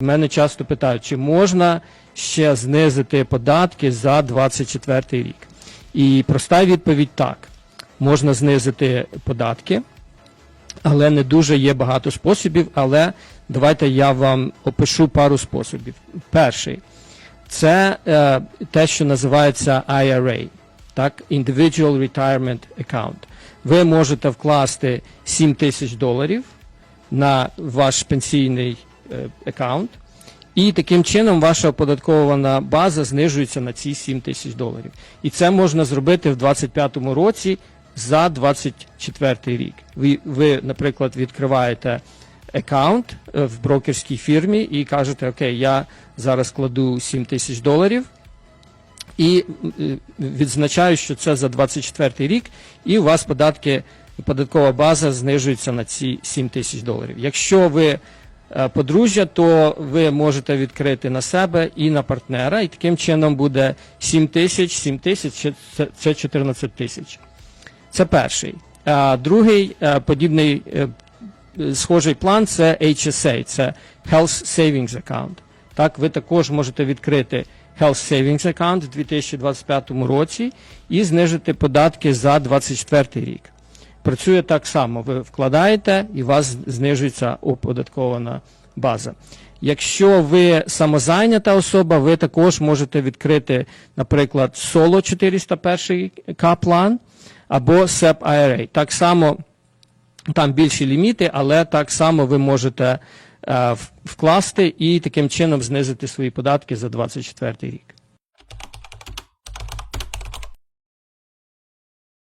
Мене часто питають, чи можна ще знизити податки за 24 рік. І проста відповідь так. Можна знизити податки, але не дуже є багато способів. Але давайте я вам опишу пару способів. Перший це е, те, що називається IRA, так, Individual Retirement Account. Ви можете вкласти 7 тисяч доларів на ваш пенсійний аккаунт, і таким чином ваша оподаткована база знижується на ці 7 тисяч доларів. І це можна зробити в 2025 році за 24 рік. Ви, ви наприклад, відкриваєте аккаунт е, в брокерській фірмі і кажете, окей, я зараз кладу 7 тисяч доларів і е, відзначаю, що це за 24 рік, і у вас податки, податкова база знижується на ці 7 тисяч доларів. Якщо ви е, подружжя, то ви можете відкрити на себе і на партнера, і таким чином буде 7 тисяч, 7 тисяч, це- це 14 тисяч. Це перший. А другий е, подібний е, е, схожий план це HSA, це Health Savings Account. Так, ви також можете відкрити Health Savings Account в 2025 році і знижити податки за 2024 рік. Працює так само. Ви вкладаєте і у вас знижується оподаткована база. Якщо ви самозайнята особа, ви також можете відкрити, наприклад, Solo 401 К-план або SEP IRA. Так само там більші ліміти, але так само ви можете е, вкласти і таким чином знизити свої податки за 2024 рік.